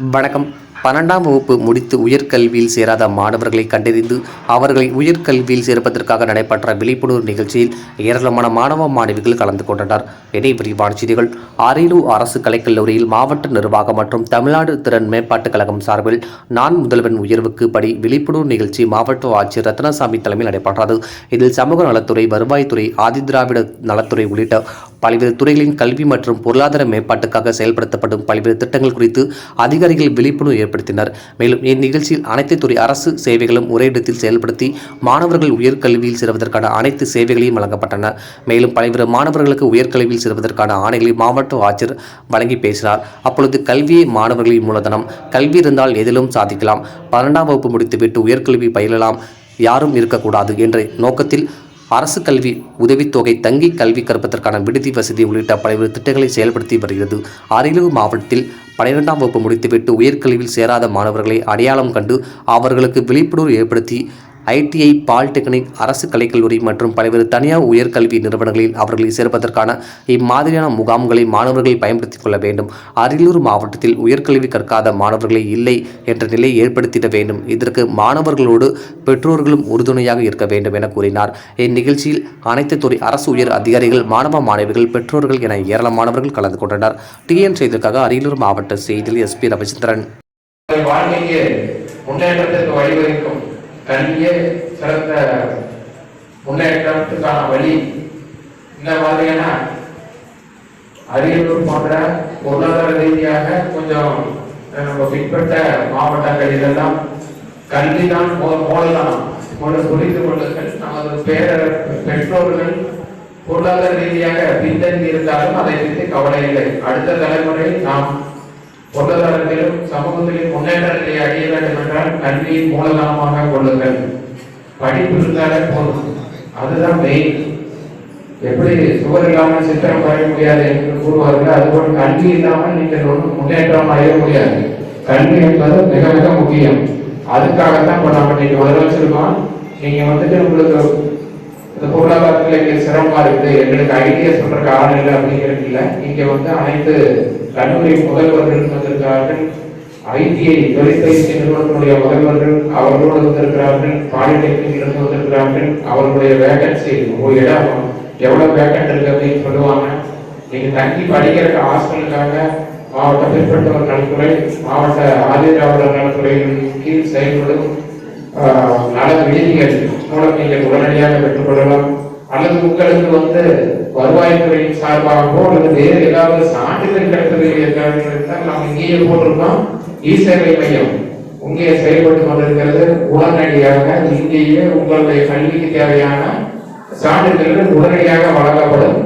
வணக்கம். பன்னெண்டாம் வகுப்பு முடித்து உயர்கல்வியில் சேராத மாணவர்களை கண்டறிந்து அவர்களை உயர்கல்வியில் சேர்ப்பதற்காக நடைபெற்ற விழிப்புணர்வு நிகழ்ச்சியில் ஏராளமான மாணவ மாணவிகள் கலந்து கொண்டனர். இணை விரிவான செய்திகள். அரியலூர் அரசு கலைக்கல்லூரியில் மாவட்ட நிர்வாகம் மற்றும் தமிழ்நாடு திறன் மேம்பாட்டுக் கழகம் சார்பில் நான் முதல்வன் உயர்வுக்கு படி விழிப்புணர்வு நிகழ்ச்சி மாவட்ட ஆட்சியர் ரத்னசாமி தலைமையில் நடைபெற்றது. இதில் சமூக நலத்துறை வருவாய்த்துறை ஆதிதிராவிட நலத்துறை உள்ளிட்ட பல்வேறு துறைகளின் கல்வி மற்றும் பொருளாதார மேம்பாட்டுக்காக செயல்படுத்தப்படும் பல்வேறு திட்டங்கள் குறித்து அதிகாரிகள் விழிப்புணர்வு ஏற்படுத்தினர். மேலும் இந்நிகழ்ச்சியில் அனைத்து துறை அரசு சேவைகளும் ஒரே இடத்தில் செயல்படுத்தி மாணவர்கள் உயர்கல்வியில் சேர்வதற்கான அனைத்து சேவைகளையும் வழங்கப்பட்டன. மேலும் பல்வேறு மாணவர்களுக்கு உயர்கல்வியில் சேர்வதற்கான ஆணைகளை மாவட்ட ஆட்சியர் வழங்கி பேசினார். அப்பொழுது கல்வியை மாணவர்களின் மூலதனம். கல்வி இருந்தால் எதிலும் சாதிக்கலாம். பன்னெண்டாம் வகுப்பு முடித்துவிட்டு உயர்கல்வி பயிலலாம். யாரும் இருக்கக்கூடாது என்ற நோக்கத்தில் அரசு கல்வி உதவித்தொகை தங்கி கல்வி கற்பதற்கான விடுதி வசதி உள்ளிட்ட பல்வேறு திட்டங்களை செயல்படுத்தி வருகிறது. அரியலூர் மாவட்டத்தில் பன்னிரெண்டாம் வகுப்பு முடித்துவிட்டு உயர்கல்வியில் சேராத மாணவர்களை அடையாளம் கண்டு அவர்களுக்கு விழிப்புணர்வு ஏற்படுத்தி ஐடிஐ பாலிடெக்னிக் அரசு கலைக்கல்லூரி மற்றும் பல்வேறு தனியார் உயர்கல்வி நிறுவனங்களில் அவர்களை சேர்ப்பதற்கான இம்மாதிரியான முகாம்களை மாணவர்கள் பயன்படுத்திக் கொள்ள வேண்டும். அரியலூர் மாவட்டத்தில் உயர்கல்வி கற்காத மாணவர்களே இல்லை என்ற நிலை ஏற்படுத்திட வேண்டும். இதற்கு மாணவர்களோடு பெற்றோர்களும் உறுதுணையாக இருக்க வேண்டும் என கூறினார். இந்நிகழ்ச்சியில் அனைத்து துறை அரசு உயர் அதிகாரிகள் மாணவ மாணவிகள் பெற்றோர்கள் என ஏராளமானவர்கள் கலந்து கொண்டனர். டிஎன் செய்திக்காக அரியலூர் மாவட்ட செய்தியில் எஸ்பி ரவிச்சந்திரன். வாழ்க்கைக்கு முன்னேற்றத்திற்கு வழிவகுக்கும் கல்வியே சிறந்த முன்னேற்றத்துக்கான வழி இந்த மாதிரியான அரியலூர் போன்ற பொருளாதார ரீதியாக கொஞ்சம் நம்ம பின்பற்ற மாவட்டங்களிலெல்லாம் கல்விதான் தான் போடலாம். ஒன்று புரிந்து கொள்ளுங்கள். நமது பேர பெற்றோர்கள் பொருளாதார ரீதியாக பின்தங்கி இருந்தாலும் அதை பற்றி கவலை இல்லை. அடுத்த தலைமுறை நாம் பொருளாதாரத்திலும் சமூகத்திலும் முன்னேற்றத்தை அடைய வேண்டும் என்றால் கல்வியை மூலதனமாக கொள்ளுங்கள். படிப்பு இருந்தாலே போதும். அதுதான் மெயின் எப்படி சுவர் இல்லாமல் சித்திரம் வரைய முடியாது என்று கூறுவார்கள் அதுபோல் கல்வி இல்லாமல் நீங்கள் ஒன்றும் முன்னேற்றம் அடைய முடியாது. கல்வி என்பது மிக மிக முக்கியம். அதுக்காகத்தான் இப்போ நம்ம இன்னைக்கு வர வச்சிருக்கோம் நீங்க வந்துட்டு உங்களுக்கு இந்த பொருளாதாரத்தில் இங்க சிரமமா இருக்குது எங்களுக்கு ஐடியா சொல்றதுக்கு ஆள் இல்லை அப்படிங்கிறது இல்லை. இங்க வந்து அனைத்து கல்லூரி முதல்வர்கள் வந்திருக்கிறார்கள். ஐடிஐ தொழிற்பயிற்சி நிறுவனத்தினுடைய முதல்வர்கள் அவர்களோடு வந்திருக்கிறார்கள். பாலிடெக்னிக் இருந்து வந்திருக்கிறார்கள். அவர்களுடைய வேகன்சி ஒரு இடம் எவ்வளவு வேகன்ட் இருக்கு அப்படின்னு சொல்லுவாங்க. நீங்க தங்கி படிக்கிறதுக்கு ஹாஸ்டலுக்காக மாவட்ட பிற்பட்டவர் நலத்துறை மாவட்ட ஆதிதிராவிடர் நலத்துறையின் கீழ் செயல்படும் ஆஹ், நல விடுதிகள் மூலம் நீங்கள் உடனடியாக பெற்றுக்கொள்ளலாம். அல்லது உங்களுக்கு வந்து வருவாய்த்துறையின் சார்பாகவோ அல்லது வேறு ஏதாவது சான்றிதழ் கிடைத்தது இருந்தால் நாம் இங்கேயே போட்டிருக்கோம். இ சேவை மையம் இங்கே செயல்பட்டு கொண்டிருக்கிறது உடனடியாக இங்கேயே உங்களுடைய கல்விக்கு தேவையான சான்றிதழ்கள் உடனடியாக வழங்கப்படும்.